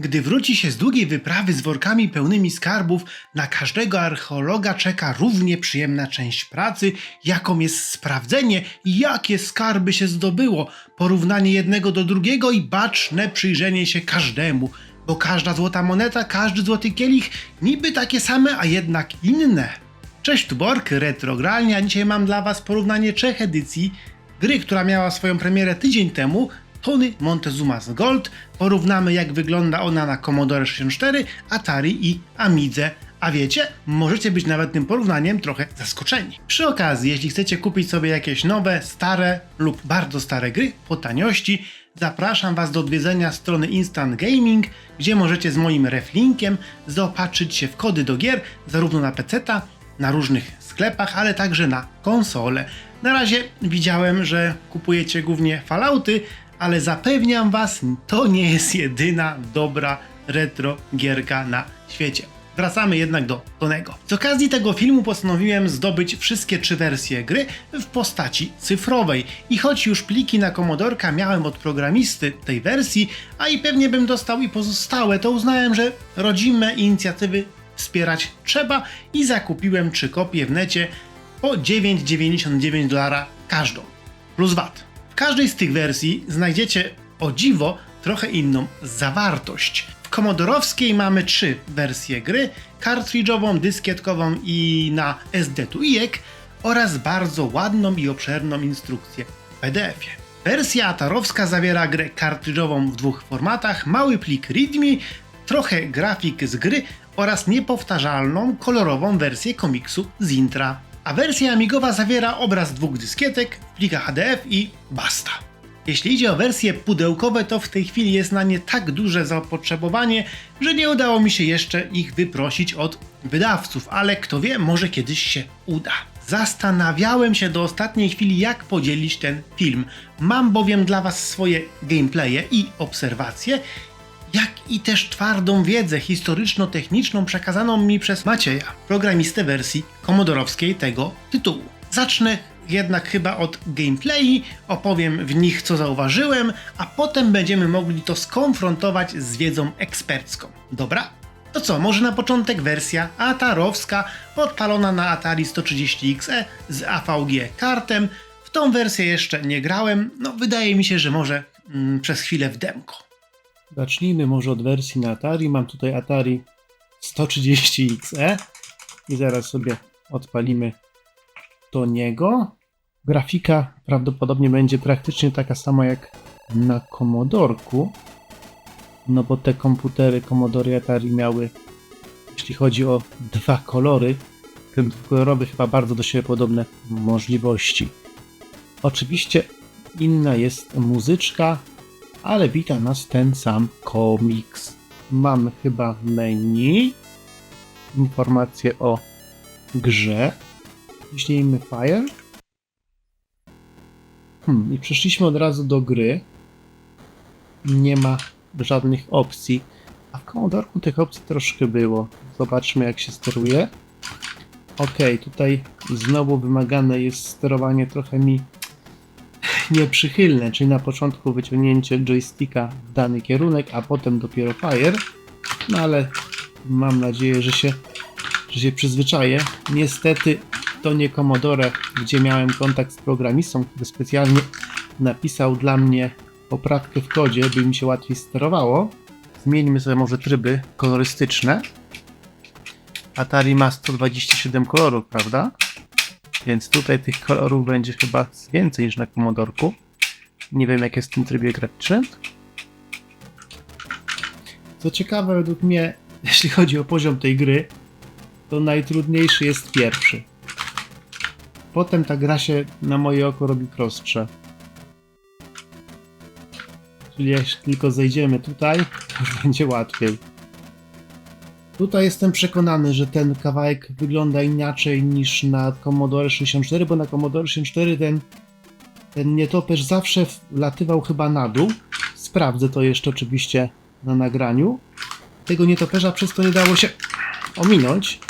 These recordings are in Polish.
Gdy wróci się z długiej wyprawy z workami pełnymi skarbów, na każdego archeologa czeka równie przyjemna część pracy, jaką jest sprawdzenie, jakie skarby się zdobyło, porównanie jednego do drugiego i baczne przyjrzenie się każdemu, bo każda złota moneta, każdy złoty kielich niby takie same, a jednak inne. Cześć tu Bork, Retrogralnie, a dzisiaj mam dla Was porównanie trzech edycji gry, która miała swoją premierę tydzień temu, Tony Montezuma's Gold. Porównamy jak wygląda ona na Commodore 64, Atari i Amidze. A wiecie, możecie być nawet tym porównaniem trochę zaskoczeni. Przy okazji, jeśli chcecie kupić sobie jakieś nowe, stare lub bardzo stare gry po taniości, zapraszam Was do odwiedzenia strony Instant Gaming, gdzie możecie z moim reflinkiem zaopatrzyć się w kody do gier zarówno na PC-ta, na różnych sklepach, ale także na konsole. Na razie widziałem, że kupujecie głównie Fallouty, ale zapewniam Was, to nie jest jedyna dobra retro gierka na świecie. Wracamy jednak do Tonego. Z okazji tego filmu postanowiłem zdobyć wszystkie trzy wersje gry w postaci cyfrowej. I choć już pliki na Komodorka miałem od programisty tej wersji, a i pewnie bym dostał i pozostałe, to uznałem, że rodzime inicjatywy wspierać trzeba i zakupiłem trzy kopie w necie po 9,99 dolara każdą, plus VAT. W każdej z tych wersji znajdziecie o dziwo trochę inną zawartość. W komodorowskiej mamy trzy wersje gry, kartridżową, dyskietkową i na SD2IEK oraz bardzo ładną i obszerną instrukcję w PDF-ie. Wersja atarowska zawiera grę kartridżową w dwóch formatach, mały plik README, trochę grafik z gry oraz niepowtarzalną, kolorową wersję komiksu z intra. A wersja amigowa zawiera obraz dwóch dyskietek w plikach HDF i basta. Jeśli idzie o wersje pudełkowe, to w tej chwili jest na nie tak duże zapotrzebowanie, że nie udało mi się jeszcze ich wyprosić od wydawców, ale kto wie, może kiedyś się uda. Zastanawiałem się do ostatniej chwili, jak podzielić ten film. Mam bowiem dla Was swoje gameplaye i obserwacje, jak i też twardą wiedzę historyczno-techniczną przekazaną mi przez Macieja, programistę wersji komodorowskiej tego tytułu. Zacznę jednak chyba od gameplayi, opowiem w nich co zauważyłem, a potem będziemy mogli to skonfrontować z wiedzą ekspercką. Dobra? To co, może na początek wersja atarowska, odpalona na Atari 130XE z AVG kartem. W tą wersję jeszcze nie grałem, no wydaje mi się, że może mm, przez chwilę w demko. Zacznijmy może od wersji na Atari. Mam tutaj Atari 130XE i zaraz sobie odpalimy do niego. Grafika prawdopodobnie będzie praktycznie taka sama jak na Commodorku. No bo te komputery Commodore i Atari miały, jeśli chodzi o dwa kolory, ten dwukolorowy chyba bardzo do siebie podobne możliwości. Oczywiście inna jest muzyczka, ale wita nas ten sam komiks. Mamy chyba menu, informacje o grze, ciśnijmy Fire. Hmm, i przeszliśmy od razu do gry. Nie ma żadnych opcji, a w Commodorku tych opcji troszkę było. Zobaczmy jak się steruje. Ok, tutaj znowu wymagane jest sterowanie trochę mi nieprzychylne, czyli na początku wyciągnięcie joysticka w dany kierunek, a potem dopiero fire. No ale mam nadzieję, że się, że się przyzwyczaję. Niestety to nie Commodore, gdzie miałem kontakt z programistą, który specjalnie napisał dla mnie poprawkę w kodzie, by mi się łatwiej sterowało. Zmieńmy sobie może tryby kolorystyczne. Atari ma 127 kolorów, prawda? Więc tutaj tych kolorów będzie chyba więcej niż na Commodorku. Nie wiem jak jest w tym trybie graficznym. Co ciekawe, według mnie, jeśli chodzi o poziom tej gry, to najtrudniejszy jest pierwszy. Potem ta gra się na moje oko robi prostsza. Czyli jeśli tylko zejdziemy tutaj, to już będzie łatwiej. Tutaj jestem przekonany, że ten kawałek wygląda inaczej niż na Commodore 64, bo na Commodore 64 ten, ten nietoperz zawsze wlatywał chyba na dół. Sprawdzę to jeszcze oczywiście na nagraniu. Tego nietoperza przez to nie dało się ominąć.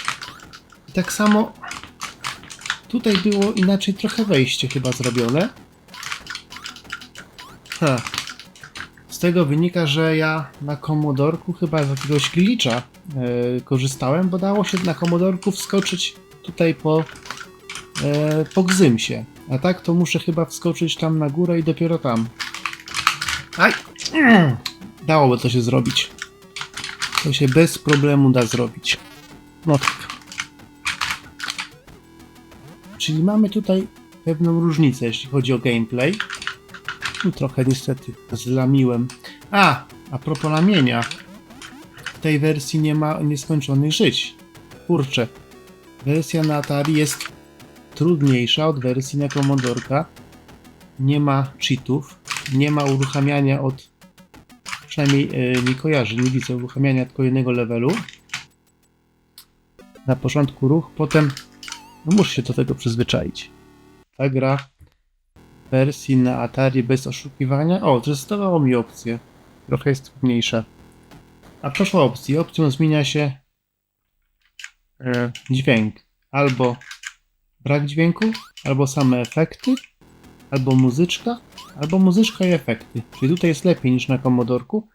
I tak samo tutaj było inaczej trochę wejście chyba zrobione. Ha. Tego wynika, że ja na komodorku chyba z jakiegoś glitcha e, korzystałem, bo dało się na komodorku wskoczyć tutaj po, e, po Gzymsie. A tak to muszę chyba wskoczyć tam na górę i dopiero tam. Aj! Dałoby to się zrobić. To się bez problemu da zrobić. No tak. Czyli mamy tutaj pewną różnicę, jeśli chodzi o gameplay. Tu trochę niestety zlamiłem. A, a propos lamienia. W tej wersji nie ma nieskończonych żyć. Kurczę. Wersja na Atari jest trudniejsza od wersji na Commodorka. Nie ma cheatów. Nie ma uruchamiania od... Przynajmniej e, nie kojarzę, nie widzę uruchamiania tylko jednego levelu. Na początku ruch, potem... No muszę się do tego przyzwyczaić. Ta gra wersji na Atari bez oszukiwania. O, testowało mi opcję. Trochę jest trudniejsza. A propos opcji, opcją zmienia się e, dźwięk. Albo brak dźwięku, albo same efekty, albo muzyczka, albo muzyczka i efekty. Czyli tutaj jest lepiej niż na Commodorku,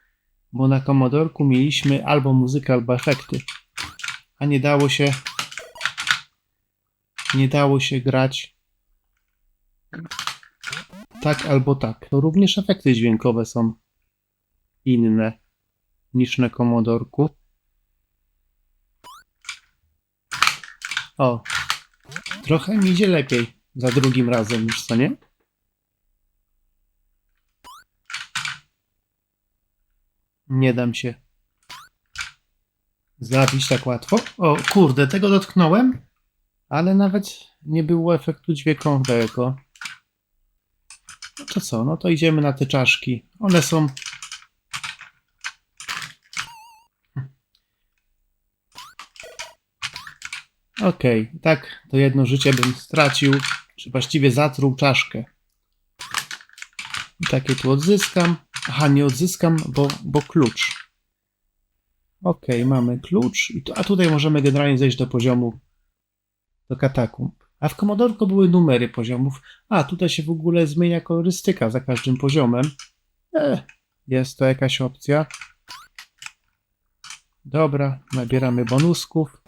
bo na Commodorku mieliśmy albo muzykę, albo efekty. A nie dało się nie dało się grać tak albo tak. To również efekty dźwiękowe są inne niż na Commodorku. O, trochę mi idzie lepiej za drugim razem niż co nie? Nie dam się zabić tak łatwo. O, kurde, tego dotknąłem, ale nawet nie było efektu dźwiękowego. To co? No to idziemy na te czaszki. One są. Okej, tak, to jedno życie bym stracił, czy właściwie zatruł czaszkę. I takie tu odzyskam. Aha, nie odzyskam, bo, bo klucz. Okej, mamy klucz. A tutaj możemy generalnie zejść do poziomu do katakumb. A w Commodorku były numery poziomów. A, tutaj się w ogóle zmienia kolorystyka za każdym poziomem. E, jest to jakaś opcja. Dobra, nabieramy bonusków.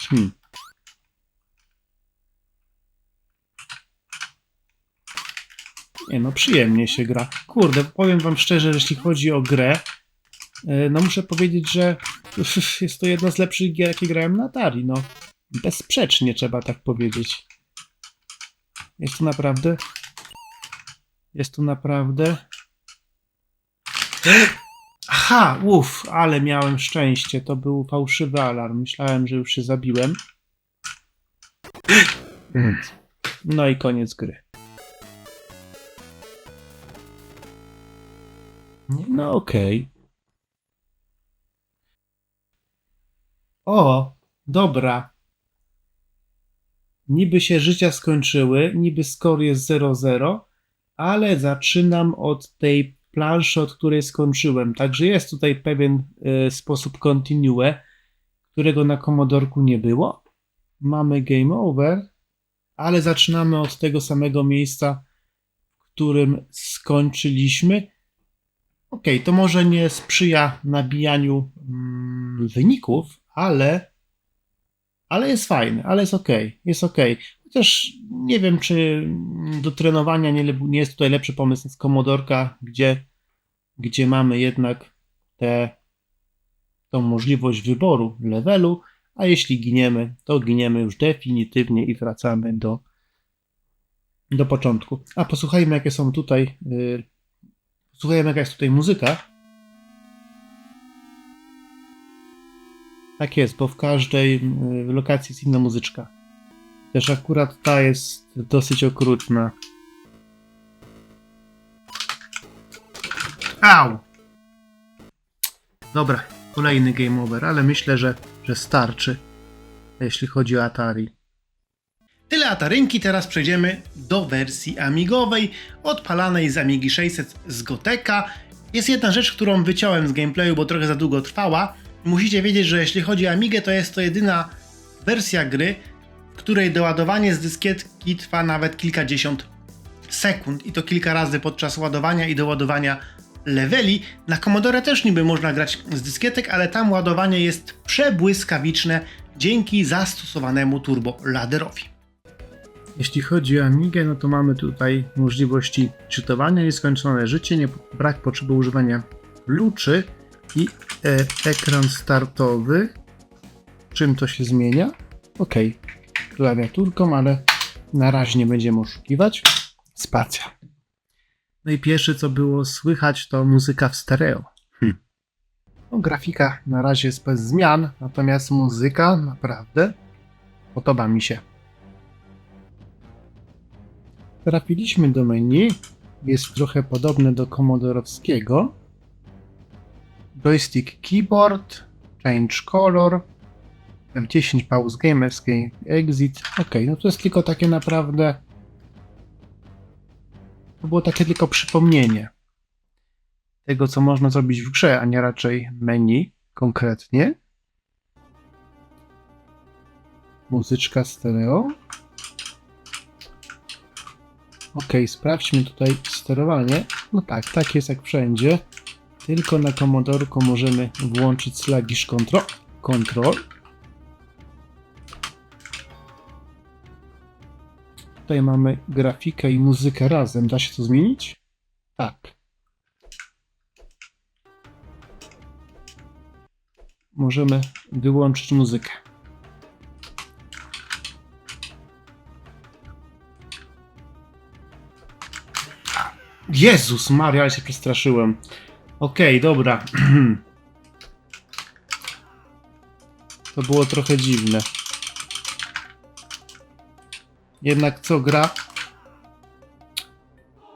Hmm. Nie no, przyjemnie się gra. Kurde, powiem wam szczerze, jeśli chodzi o grę, e, no muszę powiedzieć, że jest to jedna z lepszych gier, jakie grałem na Atari, no. Bezsprzecznie trzeba tak powiedzieć. Jest tu naprawdę... Jest tu naprawdę... Aha, uff, ale miałem szczęście. To był fałszywy alarm. Myślałem, że już się zabiłem. No i koniec gry. No okej. O, dobra. Niby się życia skończyły, niby score jest 0-0, ale zaczynam od tej planszy, od której skończyłem. Także jest tutaj pewien e, sposób continue, którego na Commodorku nie było. Mamy game over, ale zaczynamy od tego samego miejsca, w którym skończyliśmy. Ok, to może nie sprzyja nabijaniu mm, wyników, ale ale jest fajny, ale jest ok, jest ok. Chociaż nie wiem, czy do trenowania nie, nie jest tutaj lepszy pomysł z Komodorka, gdzie, gdzie mamy jednak tę tą możliwość wyboru levelu, a jeśli giniemy, to giniemy już definitywnie i wracamy do, do początku. A posłuchajmy, jakie są tutaj. Yy, posłuchajmy, jaka jest tutaj muzyka. Tak jest, bo w każdej y, lokacji jest inna muzyczka. Też akurat ta jest dosyć okrutna. Au! Dobra, kolejny game over, ale myślę, że, że starczy, jeśli chodzi o Atari. Tyle Atarynki, teraz przejdziemy do wersji amigowej, odpalanej z Amigi 600 z Goteka. Jest jedna rzecz, którą wyciąłem z gameplayu, bo trochę za długo trwała, musicie wiedzieć, że jeśli chodzi o Amigę, to jest to jedyna wersja gry, w której doładowanie z dyskietki trwa nawet kilkadziesiąt sekund i to kilka razy podczas ładowania i doładowania leveli. Na Commodore też niby można grać z dyskietek, ale tam ładowanie jest przebłyskawiczne dzięki zastosowanemu turboladerowi. Jeśli chodzi o Amigę, no to mamy tutaj możliwości czytowania, nieskończone życie, nie, brak potrzeby używania kluczy i ekran startowy. Czym to się zmienia? Ok, klawiaturką, ale na razie nie będziemy oszukiwać. Spacja. No i pierwsze co było słychać to muzyka w stereo. Hmm. No, grafika na razie jest bez zmian, natomiast muzyka naprawdę podoba mi się. Trafiliśmy do menu. Jest trochę podobne do komodorowskiego. Joystick keyboard, change color, F10 pause game, exit. Ok, no to jest tylko takie naprawdę. To było takie tylko przypomnienie tego, co można zrobić w grze, a nie raczej menu konkretnie. Muzyczka stereo. Ok, sprawdźmy tutaj sterowanie. No tak, tak jest jak wszędzie. Tylko na komodorku możemy włączyć slagish control. control. Tutaj mamy grafikę i muzykę razem. Da się to zmienić? Tak. Możemy wyłączyć muzykę. Jezus Maria, ale się przestraszyłem. Okej, dobra. To było trochę dziwne. Jednak co gra?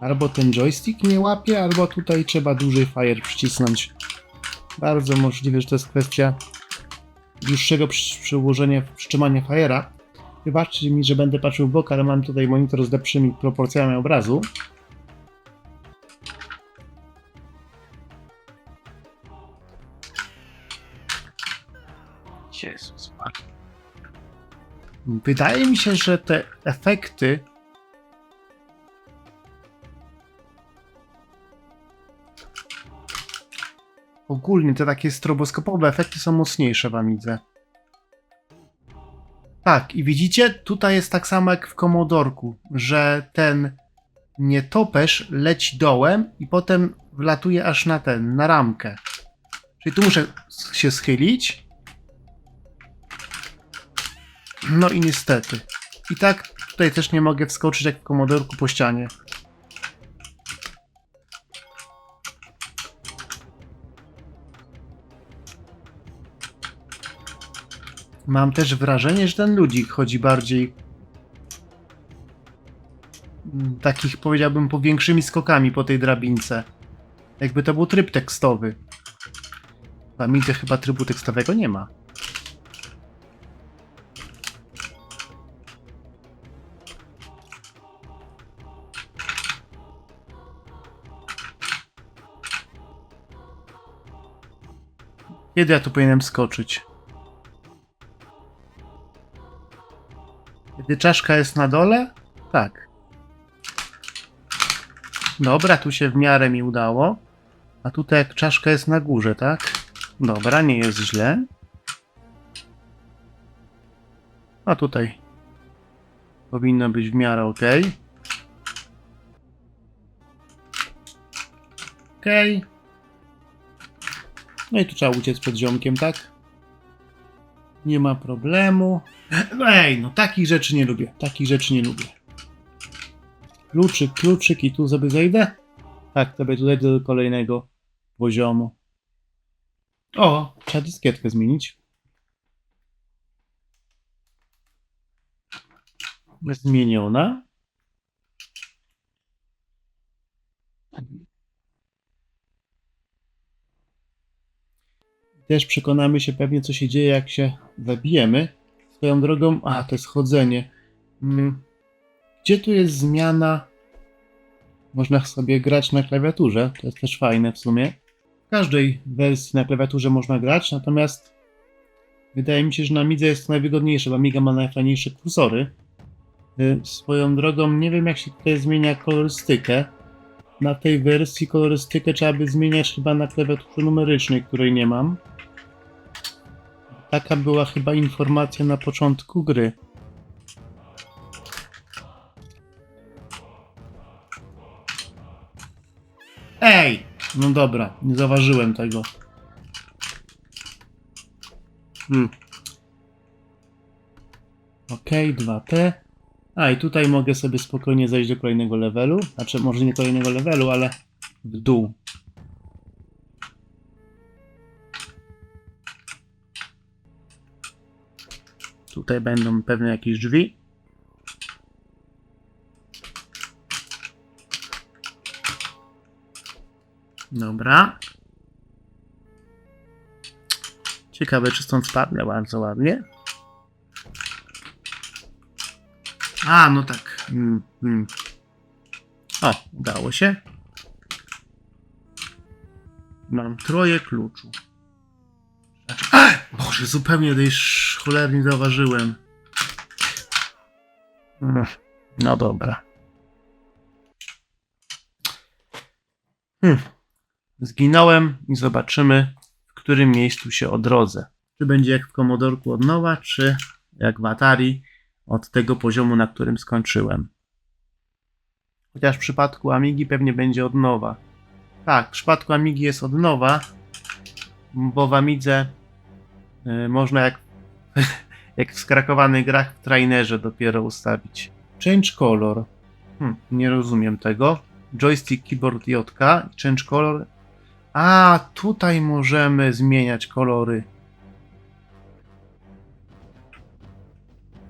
Albo ten joystick nie łapie, albo tutaj trzeba dłużej fire przycisnąć. Bardzo możliwe, że to jest kwestia dłuższego przy- przełożenia, wstrzymania fire'a. Wybaczcie mi, że będę patrzył w bok, ale mam tutaj monitor z lepszymi proporcjami obrazu. Wydaje mi się, że te efekty ogólnie te takie stroboskopowe efekty są mocniejsze w Amidze. Tak, i widzicie, tutaj jest tak samo jak w Komodorku, że ten nietoperz leci dołem i potem wlatuje aż na ten, na ramkę. Czyli tu muszę się schylić. No i niestety. I tak tutaj też nie mogę wskoczyć jak w komodorku po ścianie. Mam też wrażenie, że ten ludzik chodzi bardziej mm, takich powiedziałbym powiększymi skokami po tej drabince. Jakby to był tryb tekstowy. W Amidze chyba trybu tekstowego nie ma. Kiedy ja tu powinienem skoczyć? Kiedy czaszka jest na dole? Tak. Dobra, tu się w miarę mi udało. A tutaj jak czaszka jest na górze, tak? Dobra, nie jest źle. A tutaj powinno być w miarę ok. Okej. No i tu trzeba uciec przed ziomkiem, tak? Nie ma problemu. Ej, no takich rzeczy nie lubię. Takich rzeczy nie lubię. Kluczyk, kluczyk i tu sobie zejdę? Tak, sobie tu zejdę do kolejnego poziomu. O, trzeba dyskietkę zmienić. Zmieniona. Też przekonamy się pewnie, co się dzieje, jak się zabijemy. Swoją drogą, a to jest chodzenie. Mm. Gdzie tu jest zmiana? Można sobie grać na klawiaturze, to jest też fajne w sumie. W każdej wersji na klawiaturze można grać, natomiast wydaje mi się, że na Amidze jest to najwygodniejsze, bo Amiga ma najfajniejsze kursory. Y, Swoją drogą, nie wiem jak się tutaj zmienia kolorystykę. Na tej wersji kolorystykę trzeba by zmieniać chyba na klawiaturze numerycznej, której nie mam. Taka była chyba informacja na początku gry. Ej! No dobra, nie zauważyłem tego. Hmm. Okej, 2T. A i tutaj mogę sobie spokojnie zejść do kolejnego levelu. Znaczy, może nie kolejnego levelu, ale w dół. Tutaj będą pewnie jakieś drzwi. Dobra. Ciekawe, czy stąd spadnę bardzo ładnie. A, no tak. Mm, mm. O, udało się. Mam troje kluczu. Znaczy, Boże, zupełnie sz- cholernie nie zauważyłem. Mm, No dobra. Hmm. Zginąłem i zobaczymy, w którym miejscu się odrodzę. Czy będzie jak w Komodorku od nowa, czy jak w Atari od tego poziomu, na którym skończyłem. Chociaż w przypadku Amigi pewnie będzie od nowa. Tak, w przypadku Amigi jest od nowa, bo w Amidze y, można jak, jak w skrakowanych grach w trainerze dopiero ustawić. Change color. Hmm, nie rozumiem tego. Joystick, keyboard J, change color. A, tutaj możemy zmieniać kolory.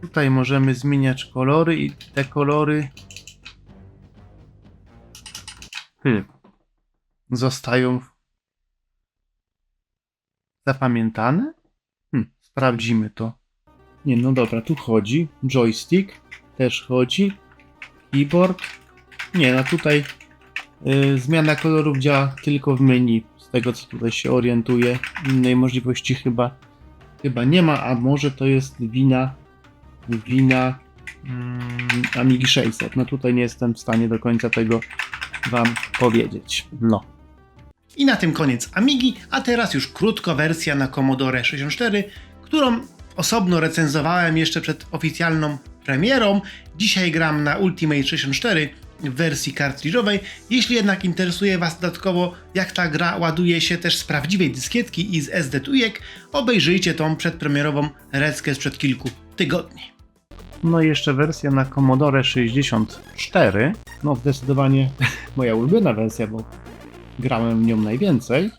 Tutaj możemy zmieniać kolory i te kolory hmm, zostają zapamiętane? Sprawdzimy to. Nie, no dobra, tu chodzi. Joystick też chodzi. Keyboard. Nie, no tutaj y, zmiana kolorów działa tylko w menu. Z tego co tutaj się orientuję. Innej możliwości chyba, chyba nie ma, a może to jest wina wina mm, Amigi 600. No tutaj nie jestem w stanie do końca tego wam powiedzieć. No. I na tym koniec Amigi, a teraz już krótko wersja na Commodore 64, którą osobno recenzowałem jeszcze przed oficjalną premierą. Dzisiaj gram na Ultimate 64 w wersji kartridżowej. Jeśli jednak interesuje Was dodatkowo, jak ta gra ładuje się też z prawdziwej dyskietki i z SD tujek, obejrzyjcie tą przedpremierową reckę sprzed kilku tygodni. No i jeszcze wersja na Commodore 64. No zdecydowanie moja ulubiona wersja, bo grałem w nią najwięcej.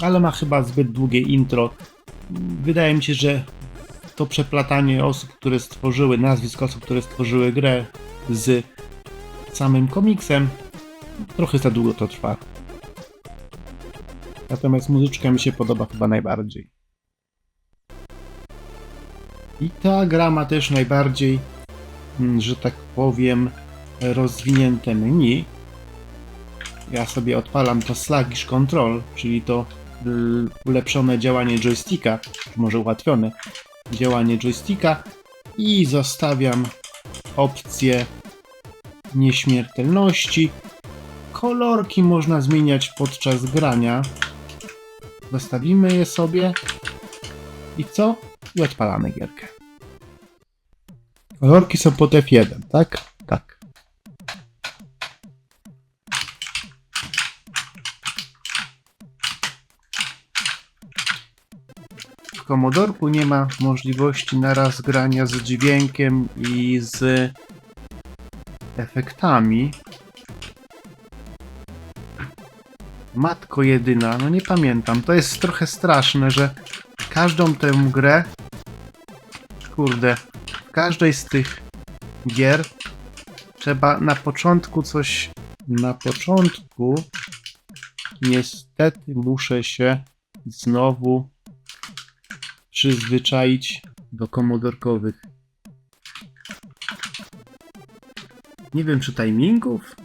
Ale ma chyba zbyt długie intro. Wydaje mi się, że to przeplatanie osób, które stworzyły, nazwisk osób, które stworzyły grę z samym komiksem, trochę za długo to trwa. Natomiast muzyczka mi się podoba chyba najbardziej. I ta gra ma też najbardziej, mm, że tak powiem, rozwinięte menu. Ja sobie odpalam to sluggish control, czyli to ulepszone działanie joysticka, może ułatwione działanie joysticka i zostawiam opcję nieśmiertelności. Kolorki można zmieniać podczas grania. Zostawimy je sobie i co? I odpalamy gierkę. Kolorki są pod F1, tak? Tak. Komodorku nie ma możliwości naraz grania z dźwiękiem i z efektami. Matko jedyna, no nie pamiętam. To jest trochę straszne, że każdą tę grę. Kurde, w każdej z tych gier trzeba na początku coś. Na początku niestety muszę się znowu przyzwyczaić do komodorkowych. Nie wiem, czy timingów?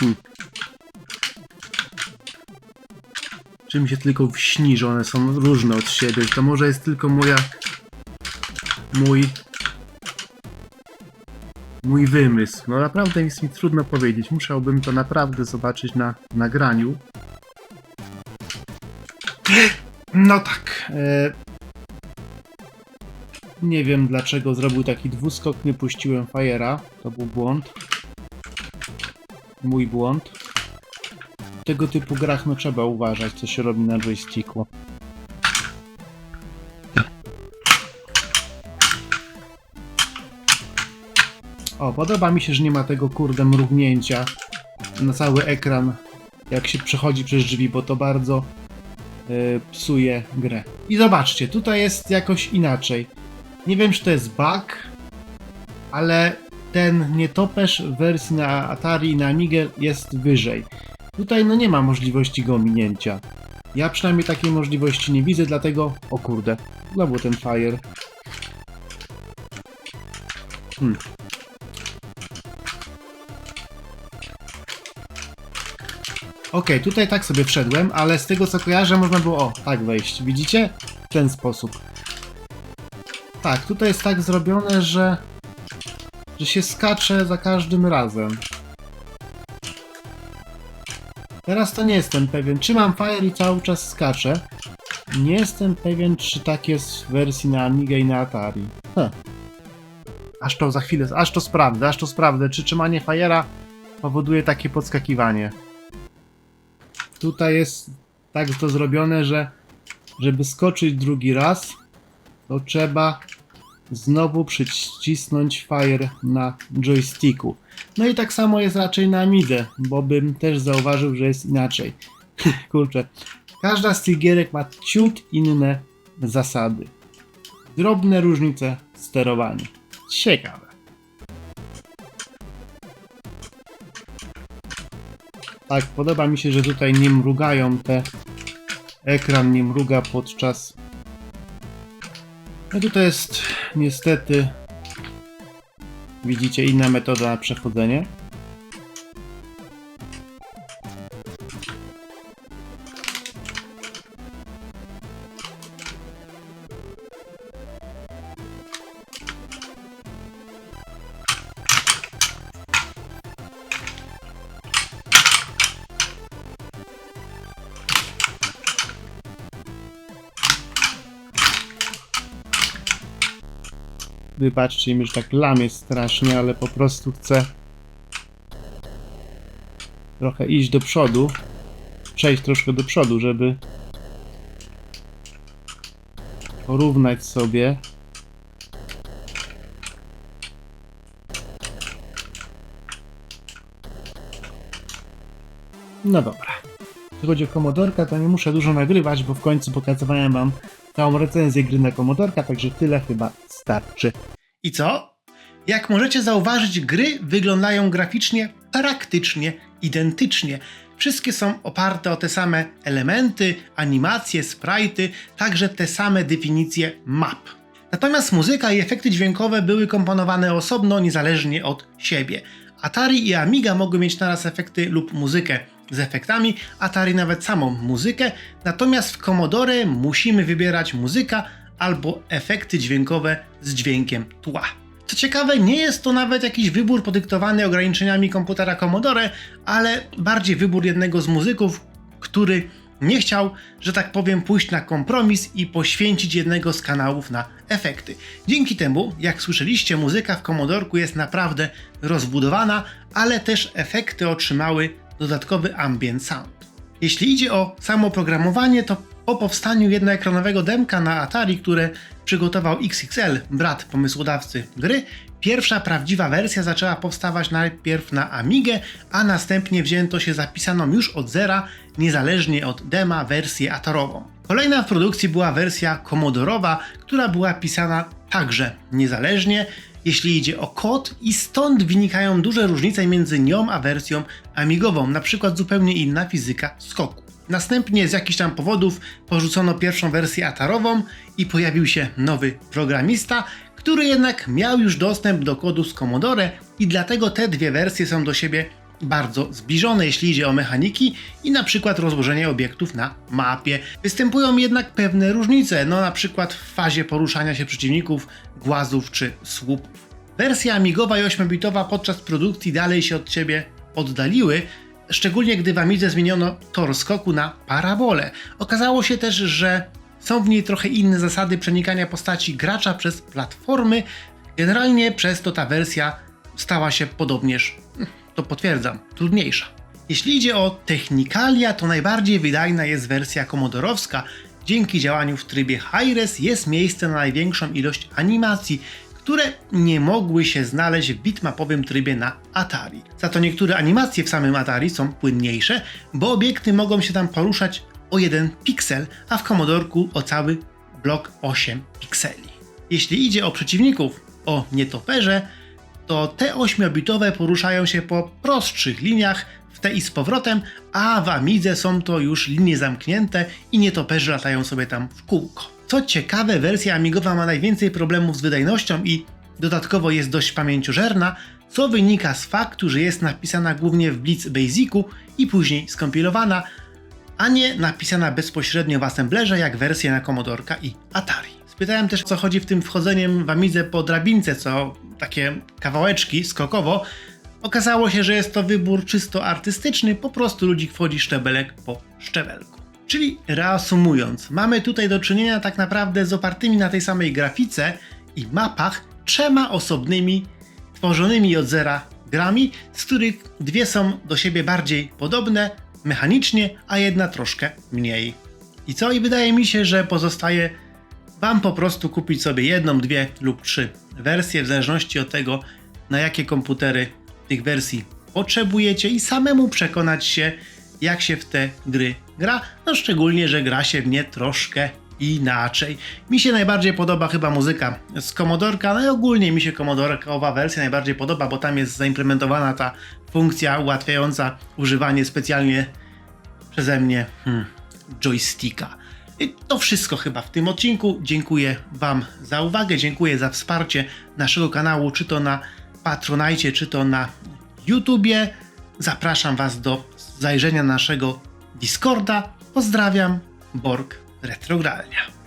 Hmm. Czy mi się tylko śni, że one są różne od siebie? To może jest tylko moja... Mój... Mój wymysł. No naprawdę jest mi trudno powiedzieć. Musiałbym to naprawdę zobaczyć na nagraniu. No tak. E... Nie wiem dlaczego zrobił taki dwuskok, nie puściłem Fajera. To był błąd. Mój błąd. W tego typu grach no trzeba uważać, co się robi na joysticku. O, podoba mi się, że nie ma tego kurde mrugnięcia na cały ekran, jak się przechodzi przez drzwi, bo to bardzo y, psuje grę. I zobaczcie, tutaj jest jakoś inaczej. Nie wiem, czy to jest bug, ale ten nietoperz w wersji na Atari i na Amigę jest wyżej. Tutaj no nie ma możliwości go ominięcia. Ja przynajmniej takiej możliwości nie widzę, dlatego... O kurde, znowu ten fire. Hmm. Okej, tutaj tak sobie wszedłem, ale z tego co kojarzę można było, o, tak wejść. Widzicie? W ten sposób. Tak, tutaj jest tak zrobione, że że się skacze za każdym razem. Teraz to nie jestem pewien. Trzymam Fire i cały czas skaczę. Nie jestem pewien, czy tak jest w wersji na Amiga i na Atari. Huh. Aż to za chwilę, aż to sprawdzę, aż to sprawdzę, czy trzymanie Fire'a powoduje takie podskakiwanie. Tutaj jest tak to zrobione, że żeby skoczyć drugi raz, to trzeba znowu przycisnąć Fire na joysticku. No i tak samo jest raczej na Amidze, bo bym też zauważył, że jest inaczej. Kurczę, każda z tych gierek ma ciut inne zasady. Drobne różnice w sterowaniu. Ciekawe. Tak, podoba mi się, że tutaj nie mrugają te... Ekran nie mruga podczas no tutaj jest niestety, widzicie, inna metoda na przechodzenie. Wybaczcie mi, że tak lamię strasznie, ale po prostu chcę trochę iść do przodu, przejść troszkę do przodu, żeby porównać sobie No dobra. Jeśli chodzi o Komodorka, to nie muszę dużo nagrywać, bo w końcu pokazywałem wam całą recenzję gry na Komodorka, także tyle chyba starczy. I co? Jak możecie zauważyć, gry wyglądają graficznie praktycznie identycznie. Wszystkie są oparte o te same elementy, animacje, sprite'y, także te same definicje map. Natomiast muzyka i efekty dźwiękowe były komponowane osobno, niezależnie od siebie. Atari i Amiga mogły mieć naraz efekty lub muzykę z efektami, Atari nawet samą muzykę, natomiast w Commodore musimy wybierać muzyka albo efekty dźwiękowe z dźwiękiem tła. Co ciekawe, nie jest to nawet jakiś wybór podyktowany ograniczeniami komputera Commodore, ale bardziej wybór jednego z muzyków, który nie chciał, że tak powiem, pójść na kompromis i poświęcić jednego z kanałów na efekty. Dzięki temu, jak słyszeliście, muzyka w Commodorku jest naprawdę rozbudowana, ale też efekty otrzymały dodatkowy ambient sound. Jeśli idzie o samo programowanie, to po powstaniu jednoekranowego demka na Atari, które przygotował XXL, brat pomysłodawcy gry, pierwsza prawdziwa wersja zaczęła powstawać najpierw na Amigę, a następnie wzięto się zapisaną już od zera, niezależnie od dema, wersję atarową. Kolejna w produkcji była wersja komodorowa, która była pisana także niezależnie, jeśli idzie o kod i stąd wynikają duże różnice między nią a wersją amigową, na przykład zupełnie inna fizyka skoku. Następnie z jakichś tam powodów porzucono pierwszą wersję atarową i pojawił się nowy programista, który jednak miał już dostęp do kodu z Commodore i dlatego te dwie wersje są do siebie bardzo zbliżone, jeśli idzie o mechaniki i na przykład rozłożenie obiektów na mapie. Występują jednak pewne różnice, no na przykład w fazie poruszania się przeciwników, głazów czy słupów. Wersja amigowa i 8-bitowa podczas produkcji dalej się od siebie oddaliły, szczególnie gdy w Amidze zmieniono tor skoku na parabolę. Okazało się też, że są w niej trochę inne zasady przenikania postaci gracza przez platformy. Generalnie przez to ta wersja stała się podobnież, to potwierdzam, trudniejsza. Jeśli idzie o technikalia, to najbardziej wydajna jest wersja komodorowska. Dzięki działaniu w trybie Hi-Res jest miejsce na największą ilość animacji, które nie mogły się znaleźć w bitmapowym trybie na Atari. Za to niektóre animacje w samym Atari są płynniejsze, bo obiekty mogą się tam poruszać o jeden piksel, a w Komodorku o cały blok 8 pikseli. Jeśli idzie o przeciwników o nietoperze, to te 8-bitowe poruszają się po prostszych liniach w te i z powrotem, a w Amidze są to już linie zamknięte i nietoperze latają sobie tam w kółko. Co ciekawe, wersja amigowa ma najwięcej problemów z wydajnością i dodatkowo jest dość pamięciożerna, co wynika z faktu, że jest napisana głównie w Blitz Basicu i później skompilowana, a nie napisana bezpośrednio w assemblerze jak wersja na Commodorka i Atari. Spytałem też, co chodzi w tym wchodzeniem w Amidze po drabince, co takie kawałeczki skokowo. Okazało się, że jest to wybór czysto artystyczny, po prostu ludzik wchodzi szczebelek po szczebelku. Czyli reasumując, mamy tutaj do czynienia tak naprawdę z opartymi na tej samej grafice i mapach trzema osobnymi, tworzonymi od zera grami, z których dwie są do siebie bardziej podobne mechanicznie, a jedna troszkę mniej. I co? I wydaje mi się, że pozostaje Wam po prostu kupić sobie jedną, dwie lub trzy wersje, w zależności od tego, na jakie komputery tych wersji potrzebujecie i samemu przekonać się, jak się w te gry gra, no szczególnie, że gra się w nie troszkę inaczej. Mi się najbardziej podoba chyba muzyka z Commodorka, no i ogólnie mi się Commodorkowa wersja najbardziej podoba, bo tam jest zaimplementowana ta funkcja ułatwiająca używanie specjalnie przeze mnie hmm, joysticka. To wszystko chyba w tym odcinku. Dziękuję Wam za uwagę, dziękuję za wsparcie naszego kanału, czy to na Patronajcie, czy to na YouTubie. Zapraszam Was do zajrzenia naszego Discorda. Pozdrawiam, Borg Retrogralnia.